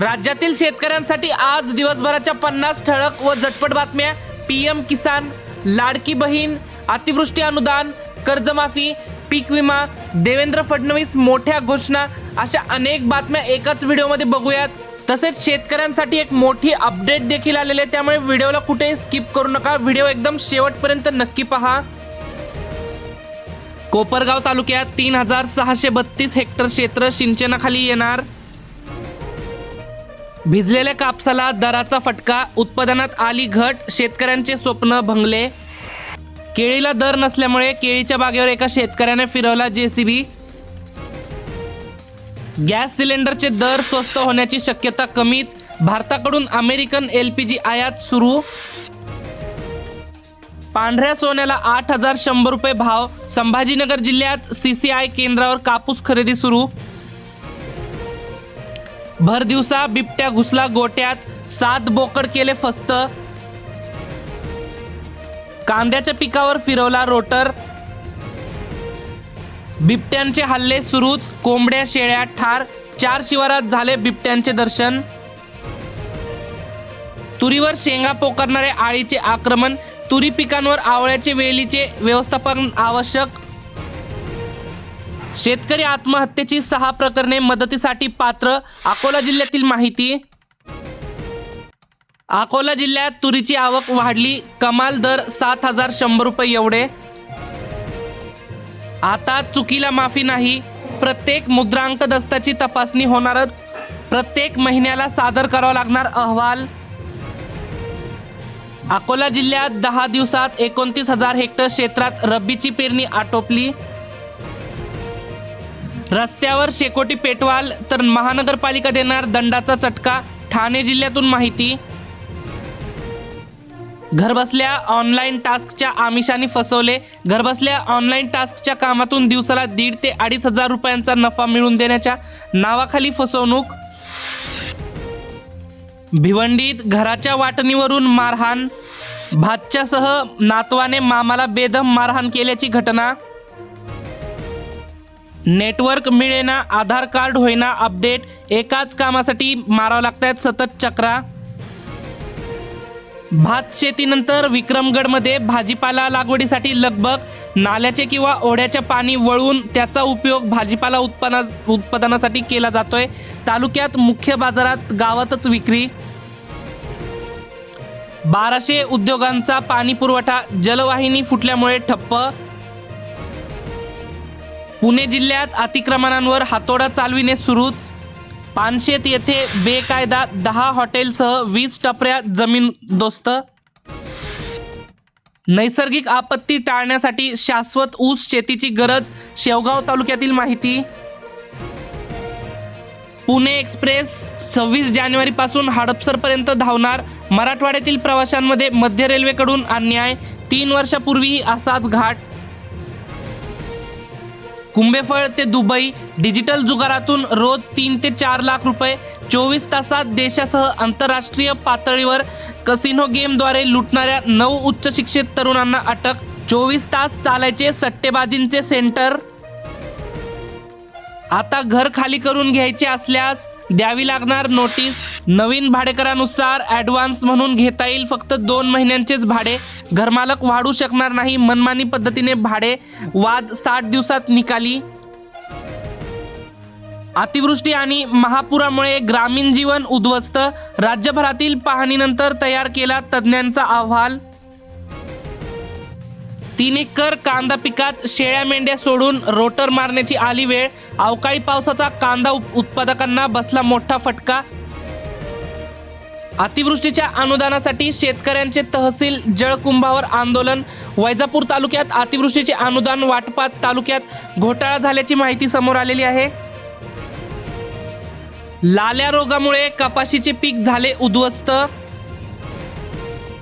राज्यातील शेतकऱ्यांसाठी आज दिवसभराच्या पन्नास ठळक व झटपट बातम्या. पीएम किसान लाडकी बहीण अतिवृष्टी अनुदान कर्जमाफी पीक विमा देवेंद्र फडणवीस मोठ्या घोषणा. अशा अनेक बातम्या एकाच व्हिडिओमध्ये बघूयात. तसेच शेतकऱ्यांसाठी एक मोठी अपडेट देखील आलेली आहे. त्यामुळे व्हिडिओला कुठेही स्किप करू नका. व्हिडिओ एकदम शेवटपर्यंत नक्की पहा. कोपरगाव तालुक्यात तीन हजार सहाशे बत्तीस हेक्टर क्षेत्र सिंचनाखाली येणार. भिजलेल्या कापसाला दराचा फटका उत्पादनात आली घट शेतकऱ्यांचे स्वप्न भंगले. केळीला दर नसल्यामुळे केळीच्या बागेवर एका शेतकऱ्याने फिरवला जेसीबी. गॅस सिलेंडरचे दर स्वस्त होण्याची शक्यता कमीच. भारताकडून अमेरिकन एलपीजी आयात सुरू. पांढऱ्या सोन्याला आठ हजार शंभर रुपये भाव. संभाजीनगर जिल्ह्यात सीसीआय केंद्रावर कापूस खरेदी सुरू. भर दिवसा बिबट्या घुसला गोट्यात सात बोकड केले फस्त. कांद्याच्या पिकावर फिरवला रोटर. बिबट्यांचे हल्ले सुरूच कोंबड्या शेळ्या ठार चार शिवारात झाले बिबट्यांचे दर्शन. तुरीवर शेंगा पोकारणारे आळीचे आक्रमण तुरी पिकांवर आवळ्याचे वेलीचे व्यवस्थापन आवश्यक. शेतकरी आत्महत्येची सहा प्रकरणे मदतीसाठी पात्र अकोला जिल्ह्यातील माहिती. अकोला जिल्ह्यात तुरीची आवक वाढली कमाल दर सात हजार शंभर रुपये एवढे. आता चुकीला माफी नाही प्रत्येक मुद्रांक दस्ताची तपासणी होणारच प्रत्येक महिन्याला सादर करावा लागणार अहवाल. अकोला जिल्ह्यात दहा दिवसात एकोणतीस हजार हेक्टर क्षेत्रात रब्बीची पेरणी आटोपली. रस्त्यावर शेकोटी पेटवाल तर महानगरपालिका देणार दंडाचा चटका ठाणे जिल्ह्यातून माहिती. घरबसल्या ऑनलाईन टास्कच्या आमिषाने फसवले. घरबसल्या ऑनलाईन टास्कच्या कामातून दिवसाला दीड ते अडीच हजार रुपयांचा नफा मिळवून देण्याच्या नावाखाली फसवणूक. भिवंडीत घराच्या वाटणीवरून मारहाण. भातच्यासह नातवाने मामाला बेदम मारहाण केल्याची घटना. नेटवर्क मिळेना आधार कार्ड होईना अपडेट एकाच कामासाठी मारावं लागतायत सतत चक्रा. भात शेतीनंतर विक्रमगडमध्ये भाजीपाला लागवडीसाठी लगभग नाल्याचे किंवा ओढ्याचे पाणी वळून त्याचा उपयोग भाजीपाला उत्पन्ना उत्पादनासाठी केला जातोय. तालुक्यात मुख्य बाजारात गावातच विक्री. बाराशे उद्योगांचा पाणी पुरवठा जलवाहिनी फुटल्यामुळे ठप्प. पुणे जिल्ह्यात अतिक्रमणांवर हातोडा चालविणे सुरूच. पानशेत येथे बेकायदा दहा हॉटेलसह वीस टपऱ्या जमीन दोस्त. नैसर्गिक आपत्ती टाळण्यासाठी शाश्वत ऊस शेतीची गरज शेवगाव तालुक्यातील माहिती. पुणे एक्सप्रेस सव्वीस जानेवारी पासून हडपसरपर्यंत धावणार. मराठवाड्यातील प्रवाशांमध्ये मध्य रेल्वेकडून अन्याय. तीन वर्षापूर्वीही असाच घाट. कुंभेफळ ते दुबई डिजिटल जुगारातून रोज तीन ते चार लाख रुपये चोवीस तासात देशासह आंतरराष्ट्रीय पातळीवर कसिनो गेमद्वारे लुटणाऱ्या नऊ उच्च शिक्षित तरुणांना अटक चोवीस तास चालायचे सट्टेबाजींचे सेंटर. आता घर खाली करून घ्यायचे असल्यास द्यावी लागणार नोटीस. नवीन भाडेकरानुसार ॲडव्हान्स म्हणून घेता येईल फक्त दोन महिन्यांचेच भाडे. घरमालक वाढू शकणार नाही. मनमानी पद्धतीने भाडे वाद साठ दिवसात निकाली. अतिवृष्टी आणि महापुरामुळे ग्रामीण जीवन उद्ध्वस्त. राज्यभरातील पाहणीनंतर तयार केला तज्ज्ञांचा अहवाल. तीन एकर कांदा पिकात शेळ्या मेंढ्या सोडून रोटर मारण्याची आली वेळ. अवकाळी पावसाचा कांदा उत्पादकांना बसला मोठा फटका. अतिवृष्टीच्या अनुदानासाठी शेतकऱ्यांचे तहसील जळकुंभावर आंदोलन. वैजापूर तालुक्यात अतिवृष्टीचे अनुदान वाटपात तालुक्यात घोटाळा झाल्याची माहिती समोर आलेली आहे. लाल्या रोगामुळे कपाशीचे पीक झाले उद्ध्वस्त.